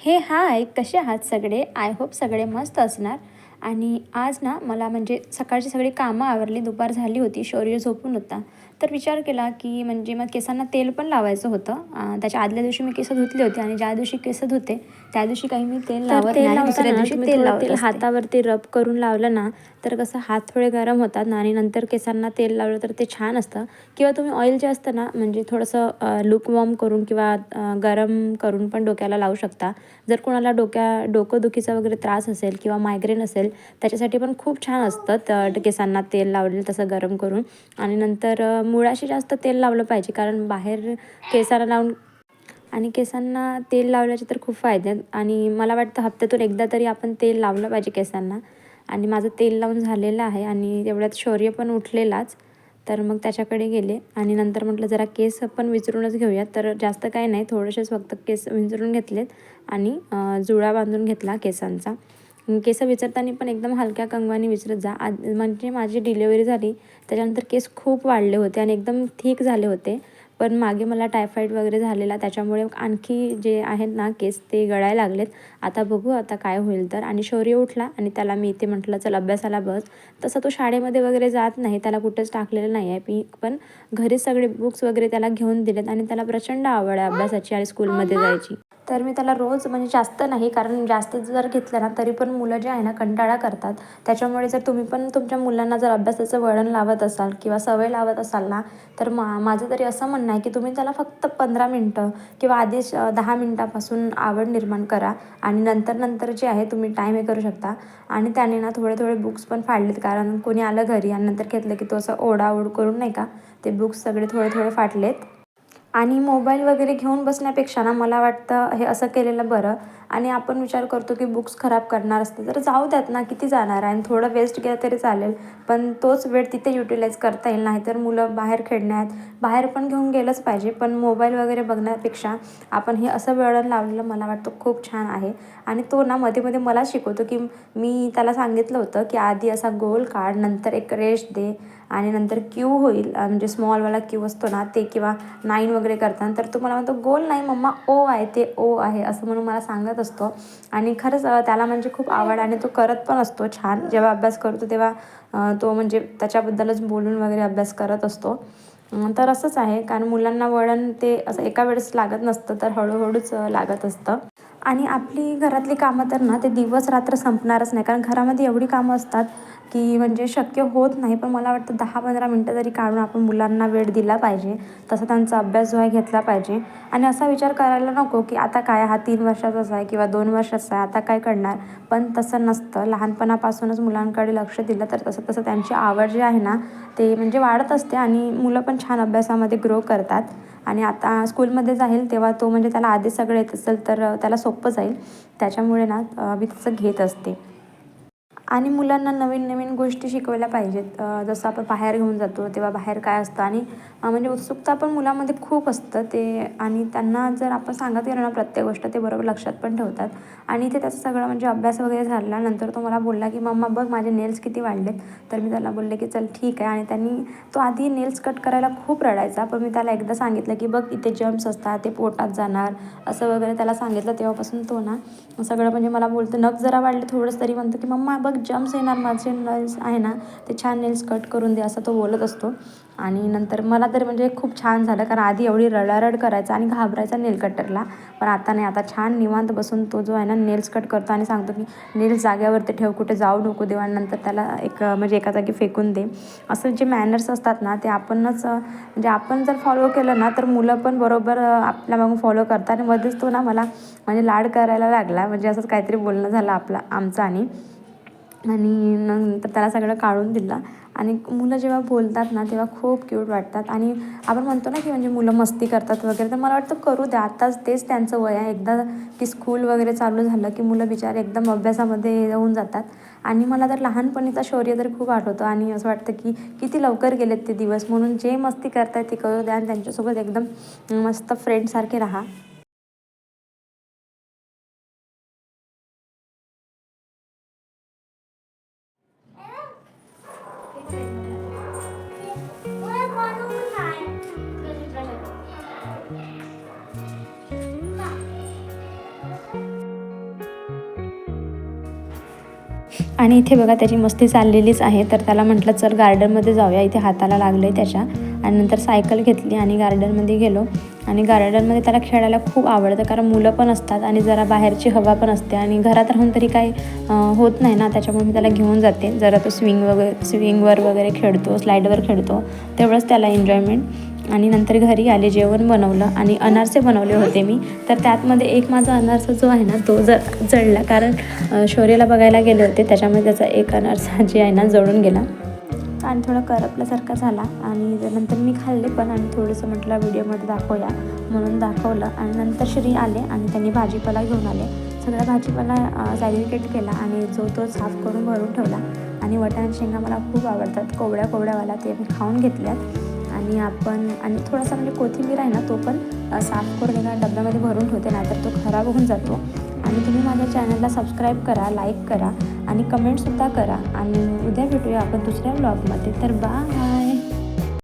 हे हाय कसे आहात सगळे? आय होप सगळे मस्त असणार. आणि आज ना मला म्हणजे सकाळची सगळी कामं आवरली दुपार झाली होती शौर्य झोपून होता. तर विचार केला की म्हणजे मग केसांना तेल पण लावायचं होतं. त्याच्या आदल्या दिवशी मी केस धुतले होते आणि ज्या दिवशी केस धुते त्या दिवशी काही मी तेल लावत तेल नाही दुसऱ्या दिवशी तेल लावत. हातावरती रब करून लावलं ना तर कसं हात थोडे गरम होतात ना आणि नंतर केसांना तेल लावलं तर ते छान असतं. किंवा तुम्ही ऑइल जे असतं ना म्हणजे थोडंसं लूक वॉर्म करून किंवा गरम करून पण डोक्याला लावू शकता. जर कोणाला डोक्या डोकंदुखीचा वगैरे त्रास असेल किंवा मायग्रेन असेल त्याच्यासाठी पण खूप छान असतं तर केसांना तेल लावलेलं तसं गरम करून. आणि नंतर मुळाशी जास्त तेल लावलं पाहिजे कारण बाहेर केसाला लावून आणि केसांना तेल लावल्याचे तर खूप फायदे आहेत. आणि मला वाटतं हप्त्यातून एकदा तरी आपण तेल लावलं पाहिजे केसांना. आणि माझं तेल लावून झालेलं आहे आणि तेवढ्यात शौर्य पण उठलेलाच. तर मग त्याच्याकडे गेले आणि नंतर म्हटलं जरा केस पण विचरूनच घेऊयात तर जास्त काही नाही थोडेसेच फक्त केस विचरून घेतलेत आणि जुळा बांधून घेतला केसांचा. केस विचारताना पण एकदम हलक्या कंगवाने विचारत जा. आज म्हणजे माझी डिलेवरी झाली त्याच्यानंतर केस खूप वाढले होते आणि एकदम थिक झाले होते. पण मागे मला टायफॉईड वगैरे झालेला त्याच्यामुळे आणखी जे आहेत ना केस ते गळायला लागलेत. आता बघू आता काय होईल तर. आणि शौर्य उठला आणि त्याला मी इथे म्हटलं चल अभ्यासाला बस. तसं तो शाळेमध्ये वगैरे जात नाही त्याला कुठंच टाकलेलं नाही आहे मी पण घरीच सगळे बुक्स वगैरे त्याला घेऊन दिलेत आणि त्याला प्रचंड आवड आहे अभ्यासाची आणि स्कूलमध्ये जायची. तर मी त्याला रोज म्हणजे जास्त नाही कारण जास्त जर घेतलं ना तरी पण मुलं जे आहे ना कंटाळा करतात. त्याच्यामुळे जर तुम्ही पण तुमच्या मुलांना जर अभ्यासाचं वळण लावत असाल किंवा सवय लावत असाल ना तर मा माझं तरी असं म्हणणं आहे की तुम्ही त्याला फक्त पंधरा मिनटं किंवा आधीच दहा मिनटापासून आवड निर्माण करा आणि नंतर नंतर जे आहे तुम्ही टाईम हे करू शकता. आणि त्याने ना थोडे थोडे बुक्स पण फाडलेत कारण कोणी आलं घरी आणि नंतर घेतलं की तो असं ओढाओढ करून नाही का ते बुक्स सगळे थोडे थोडे फाटलेत आणि मोबाईल वगैरे घेऊन बसण्यापेक्षा ना मला वाटतं हे असं केलेलं बरं. आणि आपण विचार करतो की बुक्स खराब करणार असते तर जाऊ द्यात ना किती जाणार आहे? आणि थोडं वेस्ट गेलं तरी चालेल. पण तोच वेळ तिथे युटिलाइज करता येईल नाही तर मुलं बाहेर खेळण्यात बाहेर पण घेऊन गेलंच पाहिजे. पण मोबाईल वगैरे बघण्यापेक्षा आपण हे असं वेळण लावलेलं मला वाटतं खूप छान आहे. आणि तो ना मध्ये मध्ये मला शिकवतो की मी त्याला सांगितलं होतं की आधी असा गोल काढ नंतर एक रेश दे आणि नंतर क्यू होईल. म्हणजे स्मॉलवाला क्यू असतो ना ते किंवा नाईन वगैरे करताना. तर तो मला म्हणतो गोल नाही मम्मा ओ आहे ते ओ आहे असं म्हणून मला सांगत असतो. आणि खरंच त्याला म्हणजे खूप आवड आणि तो करत पण असतो छान. जेव्हा अभ्यास करतो तेव्हा तो म्हणजे त्याच्याबद्दलच बोलून वगैरे अभ्यास करत असतो. तर असंच आहे. कारण मुलांना वळण ते असं एका वेळेस लागत नसतं तर हळूहळूच लागत असतं. आणि आपली घरातली कामं तर ना ते दिवस रात्र संपणारच नाही. कारण घरामध्ये एवढी कामं असतात की म्हणजे शक्य होत नाही पण मला वाटतं दहा पंधरा मिनटं तरी काढून आपण मुलांना वेळ दिला पाहिजे तसा त्यांचा अभ्यास जो आहे घेतला पाहिजे. आणि असा विचार करायला नको की आता काय हा तीन वर्षाचाच आहे किंवा दोन वर्षाचा आहे आता काय करणार? पण तसं नसतं. लहानपणापासूनच मुलांकडे लक्ष दिलं तर तसं तसं त्यांची आवड जी आहे ना ते म्हणजे वाढत असते आणि मुलं पण छान अभ्यासामध्ये ग्रो करतात. आणि आता स्कूलमध्ये जाईल तेव्हा तो म्हणजे त्याला आधी सगळं येत असेल तर त्याला सोपं जाईल. त्याच्यामुळे ना मी तसं घेत असते. आणि मुलांना नवीन नवीन गोष्टी शिकवल्या पाहिजेत. जसं आपण बाहेर घेऊन जातो तेव्हा बाहेर काय असतं आणि म्हणजे उत्सुकता पण मुलामध्ये खूप असतं ते आणि त्यांना जर आपण सांगत गेलो ना प्रत्येक गोष्ट ते बरोबर लक्षात पण ठेवतात. आणि ते त्याचं सगळं म्हणजे अभ्यास वगैरे झाला नंतर तो मला बोलला की मम्मा बघ माझे नेल्स किती वाढलेत. तर मी त्याला बोलले की चल ठीक आहे. आणि त्यांनी तो आधी नेल्स कट करायला खूप रडायचा पण मी त्याला एकदा सांगितलं की बघ इथे जम्प्स असतात ते पोटात जाणार. असं वगैरे त्याला सांगितलं तेव्हापासून तो ना सगळं म्हणजे मला बोलतो नख जरा वाढले थोडंच तरी म्हणतो की मम्मा बघ जम्प्स येणार माझे नेल्स आहे ना ते छान नेल्स कट करून दे असं तो बोलत असतो. आणि नंतर मला तर म्हणजे खूप छान झालं कारण आधी एवढी रडारड करायचा आणि घाबरायचा नेल कटरला पण आता नाही आता छान निवांत बसून तो जो आहे ना नेल्स कट करतो आणि सांगतो की नेल्स जाग्यावरती ठेव कुठे जाऊ नको देऊ आणि नंतर त्याला एक म्हणजे एका जागी फेकून दे. असं जे मॅनर्स असतात ना ते आपणच म्हणजे आपण जर फॉलो केलं ना तर मुलं पण बरोबर आपल्या मागून फॉलो करतात आणि मध्येच तो ना मला म्हणजे लाड करायला लागला. म्हणजे असंच काहीतरी बोलणं झालं आपलं आमचं आणि आणि नंतर त्याला सगळं काढून दिलं. आणि मुलं जेव्हा बोलतात ना तेव्हा खूप क्यूट वाटतात. आणि आपण म्हणतो ना की म्हणजे मुलं मस्ती करतात वगैरे तर मला वाटतं करू द्या. आत्ताच तेच त्यांचं वय आहे. एकदा की स्कूल वगैरे चालू झालं की मुलं बिचारे एकदम अभ्यासामध्ये येऊन जातात. आणि मला तर लहानपणीचा शौर्य तर खूप आठवतो. आणि असं वाटतं की किती लवकर गेलेत ते दिवस. म्हणून जे मस्ती करतायत ते करू द्या आणि त्यांच्यासोबत एकदम मस्त फ्रेंडसारखे राहा. आणि इथे बघा त्याची मस्ती चाललेलीच आहे. तर त्याला म्हटलं चल गार्डनमध्ये जाऊया. इथे हाताला लागलं आहे त्याच्या. आणि नंतर सायकल घेतली आणि गार्डनमध्ये गेलो. आणि गार्डनमध्ये त्याला खेळायला खूप आवडतं कारण मुलं पण असतात आणि जरा बाहेरची हवा पण असते. आणि घरात राहून तरी काही होत नाही ना त्याच्यामुळे मी त्याला घेऊन जाते. जरा तो स्विंग वगैरे स्विंगवर वगैरे खेळतो स्लाईडवर खेळतो. तेवढंच त्याला एन्जॉयमेंट. आणि नंतर घरी आले जेवण बनवलं आणि अनारसे बनवले होते मी. तर त्यातमध्ये एक माझा अनारसा जो आहे ना तो ज जळला. कारण शौर्यला बघायला गेले होते त्याच्यामध्ये त्याचा एक अनारसा जे आहे ना जळून गेला. आणि थोडं करपल्यासारखा झाला आणि नंतर मी खाल्ले पण आणि थोडंसं म्हटलं व्हिडिओमध्ये दाखवूया. म्हणून दाखवलं. आणि नंतर श्री आले आणि त्यांनी भाजीपाला घेऊन आले. सगळा भाजीपाला सॅग्रिकेट केला आणि जो तो साफ करून भरून ठेवला. आणि वटाण शेंगा मला खूप आवडतात. कोवड्या कोवड्यावाला ते मी खाऊन घेतल्यात. आणि आपण आणि थोडासा म्हणजे कोथिंबीर आहे ना तो पण साफ करून एका डब्यामध्ये भरून ठेवते नाहीतर तो खराब होऊन जातो. आणि तुम्ही माझ्या चॅनलला सबस्क्राईब करा लाईक करा आणि कमेंटसुद्धा करा. आणि उद्या भेटूया आपण दुसऱ्या ब्लॉगमध्ये. तर बा